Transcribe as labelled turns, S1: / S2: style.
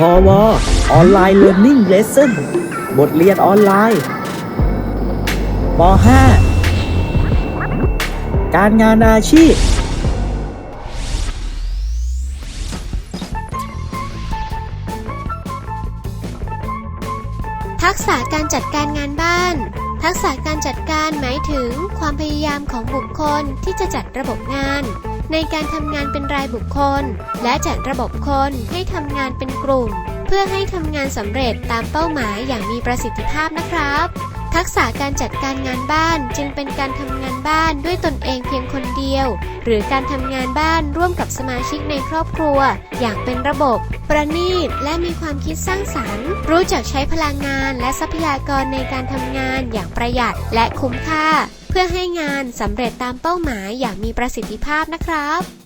S1: พอวออนไลน์เรียน i ิ g เลส s o n บทเรียนออนไลน์ป .5 การงานอาชีพ
S2: ทักษะการจัดการงานบ้าน ทักษะการจัดการหมายถึงความพยายามของบุคคลที่จะจัดระบบงาน ในการทำงานเป็นรายบุคคล และจัดระบบคนให้ทำงานเป็นกลุ่ม เพื่อให้ทำงานสำเร็จตามเป้าหมายอย่างมีประสิทธิภาพนะครับ ทักษะการจัดการงานบ้านจึงเป็นการทำงานบ้านด้วยตนเองเพียงคนเดียว หรือการทำงานบ้านร่วมกับสมาชิกในครอบครัว อย่างเป็นระบบ ประณีตและมีความคิดสร้างสรรค์ รู้จักใช้พลังงานและทรัพยากรในการทำงานอย่างประหยัดและคุ้มค่า เพื่อให้งานสำเร็จตามเป้าหมายอย่างมีประสิทธิภาพนะครับ